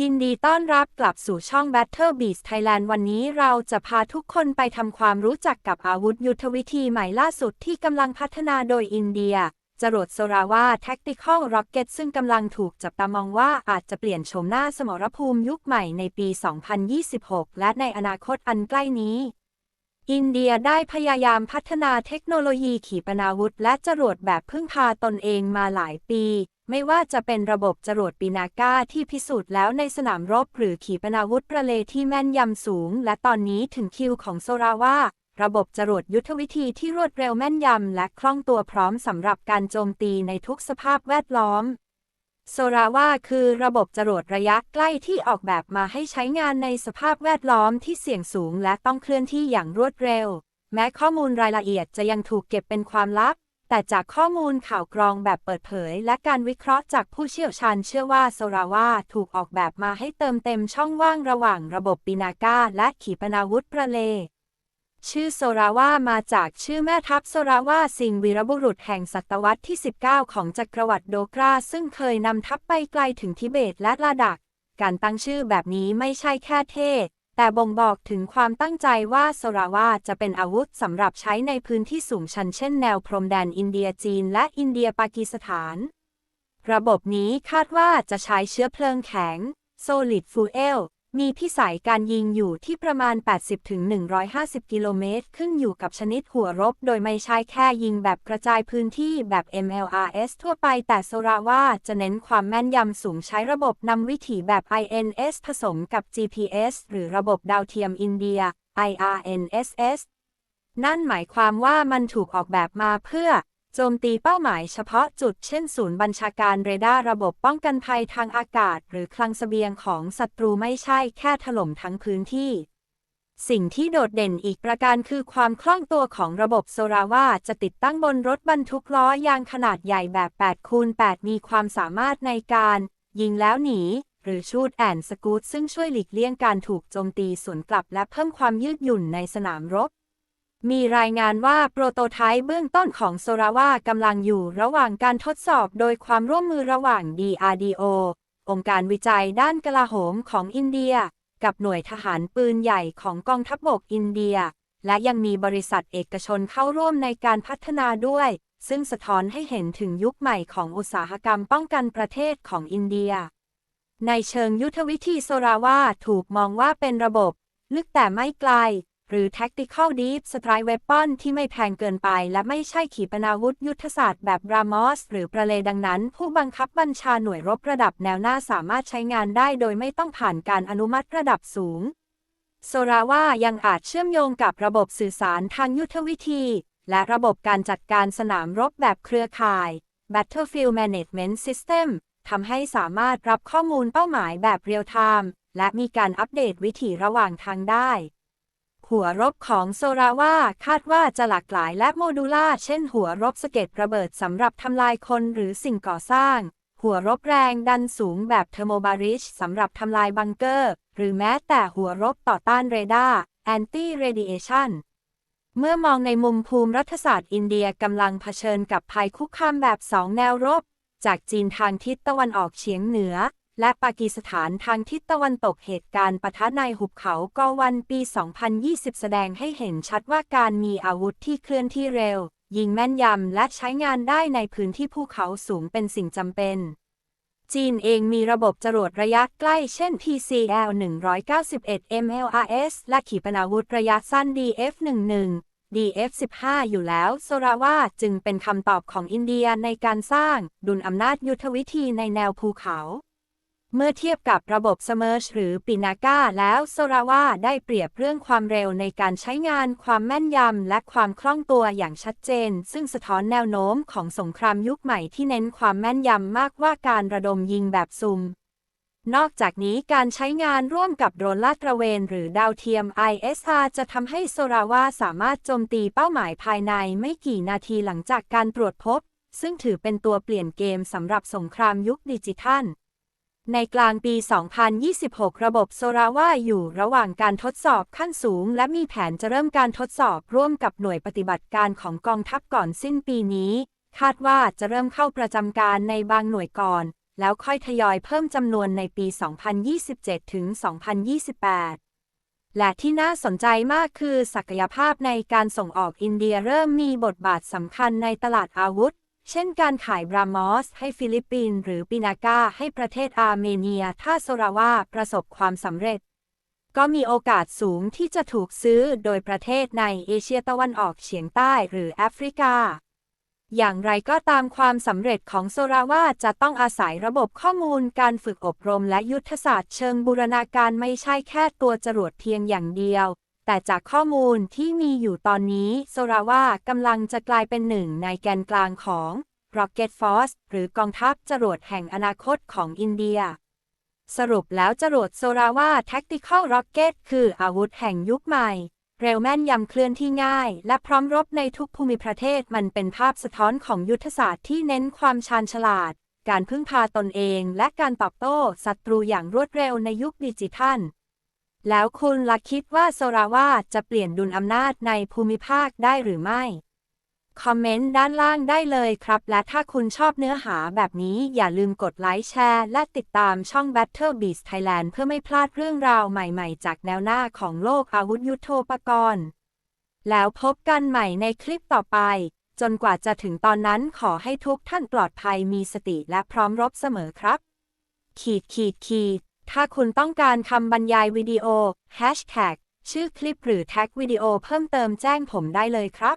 ยินดีต้อนรับกลับสู่ช่อง Battle Beats Thailand วันนี้เราจะพาทุกคนไปทำความรู้จักกับอาวุธยุทธวิธีใหม่ล่าสุดที่กำลังพัฒนาโดยอินเดีย จรวดโซราวา Tactical Rocket ซึ่งกำลังถูกจับตามองว่าอาจจะเปลี่ยนโฉมหน้าสมรภูมิยุคใหม่ในปี 2026 และในอนาคตอันใกล้นี้ อินเดียได้พยายามพัฒนาเทคโนโลยีขีปนาวุธ และจรวดแบบพึ่งพาตนเองมาหลายปี ไม่ว่าจะเป็นระบบจรวดปีนาก้าที่พิสูจน์แล้วในสนามรบหรือขีปนาวุธประเลที่แม่นยำสูง และตอนนี้ถึงคิวของโซราว่า ระบบจรวดยุทธวิธีที่รวดเร็วแม่นยำและคล่องตัวพร้อมสำหรับการโจมตีในทุกสภาพแวดล้อม โซราว่าคือระบบจรวดระยะใกล้ที่ออกแบบมาให้ใช้งานในสภาพแวดล้อมที่เสี่ยงสูงและต้องเคลื่อนที่อย่างรวดเร็ว แม้ข้อมูลรายละเอียดจะยังถูกเก็บเป็นความลับ แต่จากข้อมูลข่าวกรองแบบเปิดเผย และการวิเคราะห์จากผู้เชี่ยวชาญเชื่อว่าโซราว่าถูกออกแบบมาให้เติมเต็มช่องว่างระหว่างระบบปีนาก้าและขีปนาวุธประเล ชื่อโซราว่ามาจากชื่อแม่ทัพโซราว่าสิงห์วีรบุรุษแห่งศตวรรษที่ 19 ของจักรวรรดิโดกรา ซึ่งเคยนำทัพไปไกลถึงทิเบตและลาดัก การตั้งชื่อแบบนี้ไม่ใช่แค่เท่ แต่บ่งบอกถึงความตั้งใจว่าโซราวาจะเป็นอาวุธสำหรับใช้ในพื้นที่สูงชันเช่นแนวพรมแดนอินเดียจีนและอินเดียปากีสถาน ระบบนี้คาดว่าจะใช้เชื้อเพลิงแข็ง Solid Fuel มีพิสัยการยิงอยู่ที่ประมาณ 80-150 กิโลเมตร ขึ้นอยู่กับชนิดหัวรบ โดยไม่ใช่แค่ยิงแบบกระจายพื้นที่แบบ MLRS ทั่วไป แต่โซราว่าจะเน้นความแม่นยำสูงใช้ระบบนำวิถีแบบ INS ผสมกับ GPS หรือระบบดาวเทียมอินเดีย IRNSS นั่นหมายความว่ามันถูกออกแบบมาเพื่อ โจมตีเป้าหมายเฉพาะจุดเช่นศูนย์บัญชาการเรดาร์ระบบป้องกันภัยทางอากาศ หรือคลังเสบียงของศัตรูไม่ใช่แค่ถล่มทั้งพื้นที่ สิ่งที่โดดเด่นอีกประการคือความคล่องตัวของระบบโซราว่าจะติดตั้งบนรถบรรทุกล้อยางขนาดใหญ่แบบ8คูณ8มีความสามารถในการ ยิงแล้วหนี หรือชูดแอนสกูตซึ่งช่วยหลีกเลี่ยงการถูกโจมตีสวนกลับและเพิ่มความยืดหยุ่นในสนามรบ มีรายงานว่าโปรโตไทป์เบื้องต้นของโซราว่ากำลังอยู่ระหว่างการทดสอบโดยความร่วมมือระหว่าง DRDO องค์การวิจัยด้านกลาโหมของอินเดีย กับหน่วยทหารปืนใหญ่ของกองทัพบกอินเดีย และยังมีบริษัทเอกชนเข้าร่วมในการพัฒนาด้วย ซึ่งสะท้อนให้เห็นถึงยุคใหม่ของอุตสาหกรรมป้องกันประเทศของอินเดีย ในเชิงยุทธวิธีโซราว่าถูกมองว่าเป็นระบบ ลึกแต่ไม่ไกล หรือ Tactical Deep Strike Weapon ที่ไม่แพงเกินไป และไม่ใช่ขีปนาวุธยุทธศาสตร์แบบรามอสหรือประเลดังนั้น ผู้บังคับบัญชาหน่วยรบระดับแนวหน้าสามารถใช้งานได้โดยไม่ต้องผ่านการอนุมัติระดับสูง โซราว่ายังอาจเชื่อมโยงกับระบบสื่อสารทางยุทธวิธี และระบบการจัดการสนามรบแบบเครือข่าย Battlefield Management System ทำให้สามารถรับข้อมูลเป้าหมายแบบเรียลไทม์และมีการอัปเดตวิถีระหว่างทางได้ หัวรบของโซราว่าคาดว่าจะหลากหลายและโมดูล่า เช่นหัวรบสะเก็ดระเบิดสำหรับทำลายคนหรือสิ่งก่อสร้าง หัวรบแรงดันสูงแบบเทอร์โมบาริชสำหรับทำลายบังเกอร์ หรือแม้แต่หัวรบต่อต้านเรดาร์ Anti Radiation เมื่อมองในมุมภูมิรัฐศาสตร์อินเดียกำลังเผชิญกับภัยคุกคามแบบสองแนวรบ จากจีนทางทิศตะวันออกเฉียงเหนือ และปากีสถานทางทิศตะวันตกเหตุการณ์ปะทะในหุบเขากอวันปี 2020 แสดงให้เห็นชัดว่าการมีอาวุธที่เคลื่อนที่เร็ว ยิงแม่นยำและใช้งานได้ในพื้นที่ภูเขาสูงเป็นสิ่งจำเป็น จีนเองมีระบบจรวดระยะใกล้เช่น TCL 191 MLRS และขีปนาวุธระยะสั้น DF11 DF15 อยู่แล้ว โซราว่าจึงเป็นคำตอบของอินเดียในการสร้างดุลอำนาจยุทธวิธีในแนวภูเขา เมื่อเทียบกับระบบสมอชหรือปินาก้าแล้วโซราว่าได้เปรียบเรื่องความเร็วในการใช้งานความแม่นยำและความคล่องตัวอย่างชัดเจน ซึ่งสะท้อนแนวโน้มของสงครามยุคใหม่ที่เน้นความแม่นยำมากกว่าการระดมยิงแบบซุ่มนอกจากนี้การใช้งานร่วมกับโดรนลาดตระเวน หรือดาวเทียม ISR จะทำให้โซราว่าสามารถโจมตีเป้าหมายภายในไม่กี่นาทีหลังจากการตรวจพบ ซึ่งถือเป็นตัวเปลี่ยนเกมสำหรับสงครามยุคดิจิทัล ในกลางปี 2026 ระบบโซราว่าอยู่ระหว่างการทดสอบขั้นสูง และมีแผนจะเริ่มการทดสอบร่วมกับหน่วยปฏิบัติการของกองทัพก่อนสิ้นปีนี้ คาดว่าจะเริ่มเข้าประจำการในบางหน่วยก่อน แล้วค่อยทยอยเพิ่มจำนวนในปี 2027 ถึง 2028 และที่น่าสนใจมากคือศักยภาพในการส่งออกอินเดียเริ่มมีบทบาทสำคัญในตลาดอาวุธ เช่นการขายบรามอสให้ฟิลิปปินส์หรือปินากาให้ประเทศอาร์เมเนีย ถ้าโซราวาประสบความสำเร็จ ก็มีโอกาสสูงที่จะถูกซื้อโดยประเทศในเอเชียตะวันออกเฉียงใต้หรือแอฟริกา อย่างไรก็ตามความสำเร็จของโซราวาจะต้องอาศัยระบบข้อมูลการฝึกอบรมและยุทธศาสตร์เชิงบูรณาการไม่ใช่แค่ตัวจรวดเพียงอย่างเดียว แต่จากข้อมูลที่มีอยู่ตอนนี้โซราวากำลังจะกลายเป็นหนึ่งในแกนกลางของ Rocket Force หรือกองทัพจรวดแห่งอนาคตของอินเดีย สรุปแล้วจรวดโซราวา Tactical Rocket คืออาวุธแห่งยุคใหม่ เร็วแม่นยำเคลื่อนที่ง่าย และพร้อมรบในทุกภูมิประเทศมันเป็นภาพสะท้อนของยุทธศาสตร์ที่เน้นความชาญฉลาด การพึ่งพาตนเอง และการตอบโต้ศัตรูอย่างรวดเร็วในยุคดิจิทัล แล้วคุณล่ะคิดว่าโซราวาจะเปลี่ยนดุลอำนาจในภูมิภาคได้หรือไม่ คอมเมนต์ด้านล่างได้เลยครับ และถ้าคุณชอบเนื้อหาแบบนี้อย่าลืมกดไลค์แชร์ และติดตามช่อง Battle Beast Thailand เพื่อไม่พลาดเรื่องราวใหม่ๆ จากแนวหน้าของโลกอาวุธยุโทโธปกรณ์ แล้วพบกันใหม่ในคลิปต่อไป จนกว่าจะถึงตอนนั้นขอให้ทุกท่านปลอดภัยมีสติและพร้อมรบเสมอครับ ขีดขีดขีด ถ้าคุณต้องการคำบรรยายวิดีโอ Hashtag ชื่อคลิปหรือแท็กวิดีโอเพิ่มเติมแจ้งผมได้เลยครับ